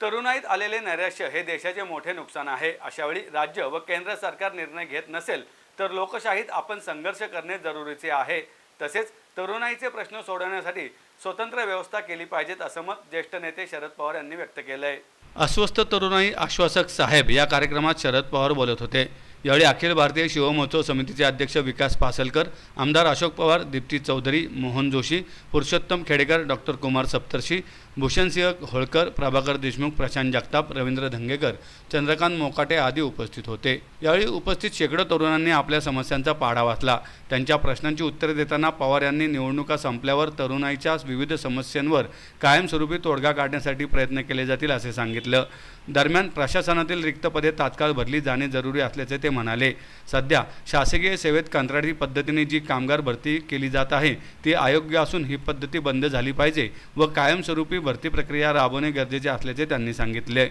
तरुणाईत आलेले नैराश्य हे देशाचे मोठे नुकसान आहे. अशावेळी राज्य व केंद्र सरकार निर्णय घेत नसेल तर लोकशाहीत आपण संघर्ष करणे जरुरीचे आहे. तसेच तरुणाईचे प्रश्न सोडवण्यासाठी स्वतंत्र व्यवस्था केली पाहिजेत असं मत ज्येष्ठ नेते शरद पवार यांनी व्यक्त केलं आहे अस्वस्थ तरुणाई आश्वासक साहेब या कार्यक्रमात शरद पवार बोलत होते. यावेळी अखिल भारतीय शिवमहोत्सव समितीचे अध्यक्ष विकास पासलकर आमदार अशोक पवार दीप्ती चौधरी मोहन जोशी पुरुषोत्तम खेडेकर डॉक्टर कुमार सप्तर्षी भूषणसिंह होळकर प्रभाकर देशमुख प्रशांत जगताप रवींद्र धंगेकर चंद्रकांत मोकाटे आदी उपस्थित होते. यावेळी उपस्थित शेकडो तरुणांनी आपल्या समस्यांचा पाढा वाचला. त्यांच्या प्रश्नांची उत्तरे देताना पवार यांनी निवडणुका संपल्यावर तरुणाईच्या विविध समस्यांवर कायमस्वरूपी तोडगा काढण्यासाठी प्रयत्न केले जातील असे सांगितलं. दरम्यान प्रशासनातील रिक्त पदे तात्काळ भरली जाणे जरुरी असल्याचे ते म्हणाले. सध्या शासकीय सेवेत कंत्राटी पद्धतीने जी कामगार भरती केली जात आहे ती अयोग्य असून ही पद्धती बंद झाली पाहिजे व कायमस्वरूपी भरती प्रक्रिया राबवणे गरजेचे असल्याचे त्यांनी सांगितले.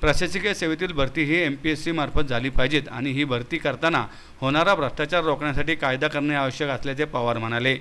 प्रशासकीय सेवेतील भरती ही एम पी एस सी मार्फत झाली पाहिजेत आणि ही भरती करताना होणारा भ्रष्टाचार रोखण्यासाठी कायदा करणे आवश्यक असल्याचे पवार म्हणाले.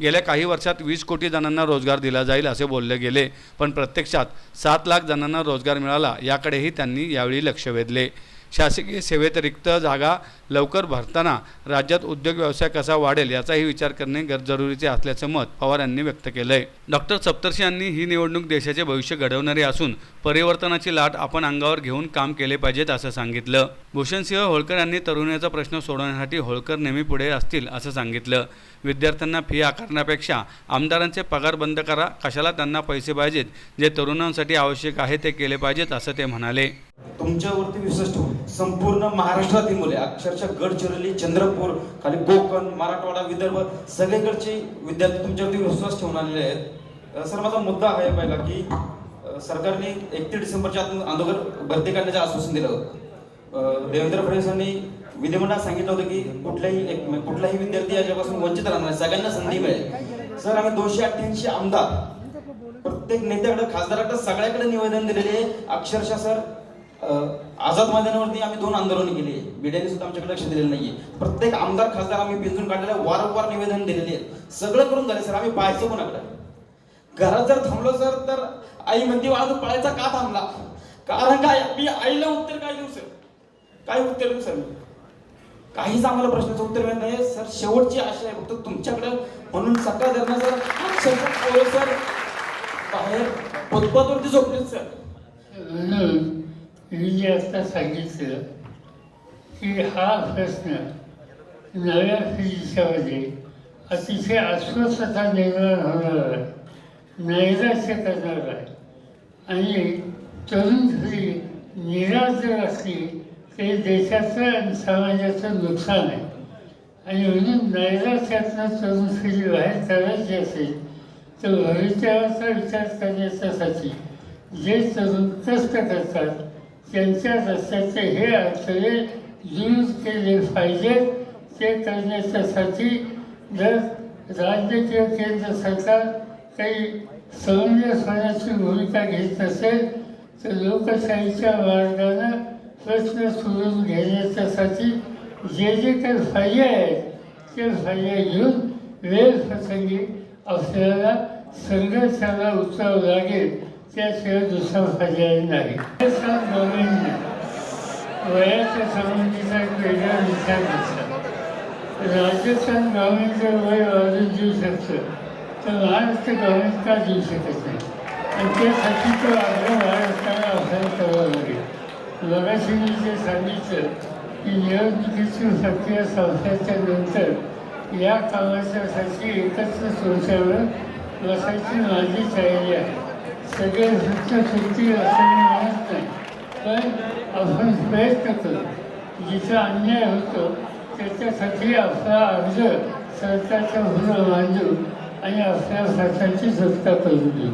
गेल्या काही वर्षात वीस कोटी जणांना रोजगार दिला जाईल असे बोलले गेले पण प्रत्यक्षात सात लाख जणांना रोजगार मिळाला याकडेही त्यांनी यावेळी लक्ष वेधले. शासकीय सेवेत रिक्त जागा लवकर भरताना राज्यात उद्योग व्यवसाय कसा वाढेल याचाही विचार करणे गर जरुरीचे असल्याचं मत पवार यांनी व्यक्त केलं आहे डॉक्टर सप्तर्षी यांनी ही निवडणूक देशाचे भविष्य घडवणारी असून परिवर्तनाची लाट आपण अंगावर घेऊन काम केले पाहिजेत असं सांगितलं. भूषणसिंह होळकर यांनी तरुणाचा प्रश्न सोडवण्यासाठी होळकर नेहमी पुढे असतील असं सांगितलं. विद्यार्थ्यांना फी आकारण्यापेक्षा आमदारांचे पगार बंद करा कशाला त्यांना पैसे पाहिजेत? जे तरुणांसाठी आवश्यक आहे ते केले पाहिजेत असं ते म्हणाले. तुमच्यावरती विश्वास ठेवून संपूर्ण महाराष्ट्रातील मुले अक्षरशः गडचिरोली चंद्रपूर खाली कोकण मराठवाडा विदर्भ सगळीकडचे विद्यार्थी तुमच्यावरती विश्वास ठेवून आलेले आहेत. सर माझा मुद्दा आहे पहिला की सरकारने एकतीस डिसेंबरच्या आत अगोदर भरती करण्याचं आश्वासन दिलं होतं. देवेंद्र फडणवीसांनी विधिमंडळात सांगितलं होतं की कुठल्याही एक कुठलाही विद्यार्थी याच्यापासून वंचित राहणार नाही सगळ्यांना संधी मिळेल. सर आम्ही दोनशे अठ्ठ्याऐंशी आमदार. प्रत्येक नेत्याकडे खासदाराकडे सगळ्याकडे निवेदन दिलेले आहे. अक्षरशः सर आझाद मैदानावरती आम्ही दोन आंदोलन केले. आहे सुद्धा आमच्याकडे लक्ष दिलेलं नाहीये. प्रत्येक आमदार खासदार आम्ही पिंजून काढलेले वारंवार निवेदन दिलेले आहेत. सगळं करून झाले. सर आम्ही पाहायचं कोणाकडे? घरात जर थांबलो सर तर आई म्हणते वाळा पळायचा का थांबला? कारण काय? मी आईला उत्तर काय देऊ सर? काय उत्तर देऊ सर मी? काहीच आम्हाला प्रश्नाचं उत्तर मिळत नाही सर शेवटची आशा आहे फक्त तुमच्याकडे. म्हणून सकाळ धरणं सर. सर. बाहेर फुटपाथवरती झोपले सर. मी जे आता सांगितलं की हा प्रश्न नव्या दिवसामध्ये अतिशय अस्वस्थता निर्माण होणार आहे नैराश्य करणार आहे. आणि तरुण पिढी निराश जर असली ते देशाचं आणि समाजाचं नुकसान आहे. आणि म्हणून नैराश्यातनं तरुण पिढी बाहेर करायची असेल तर भविष्याचा विचार करण्याच्यासाठी जे तरुण कष्ट करतात त्यांच्या रस्त्याचे हे अडथळे दुरुस्त केले पाहिजेत ते करण्याच्यासाठी जर राज्य किंवा केंद्र सरकार काही समंजस होण्याची भूमिका घेत असेल तर लोकशाहीच्या मार्गानं प्रश्न सोडून घेण्याच्यासाठी जे जे काही फायदे आहेत ते फायदे घेऊन वेळ प्रसंगी आपल्याला संघर्षाला उतरावं लागेल. त्याशिवाय दुसरा पर्याय नाही. राजस्थान गव्हर्नमेंटने वयाच्या संबंधीचा एक वेगळा विचार घेतला राजस्थान गव्हर्नमेंट वय वाढून देऊ शकतं. तर महाराष्ट्र गव्हर्नमेंट का देऊ शकत नाही? आणि त्यासाठी तो आग्रह महाराष्ट्राला अभ्यास करावा लागेल. मगाशी मी जे सांगितलं की निवडणुकीची प्रक्रिया संपल्याच्या नंतर या कामाच्यासाठी एकत्र सोसावर बसायची माझी तयारी आहे. सगळे वृत्त सुट्टी असं मी म्हणत नाही पण आपण प्रयत्न करतो जिथं अन्याय होतो त्याच्यासाठी आपला अर्ज सरकारच्या पुढं मांडू आणि आपल्या सरकारची सत्ता करून देऊ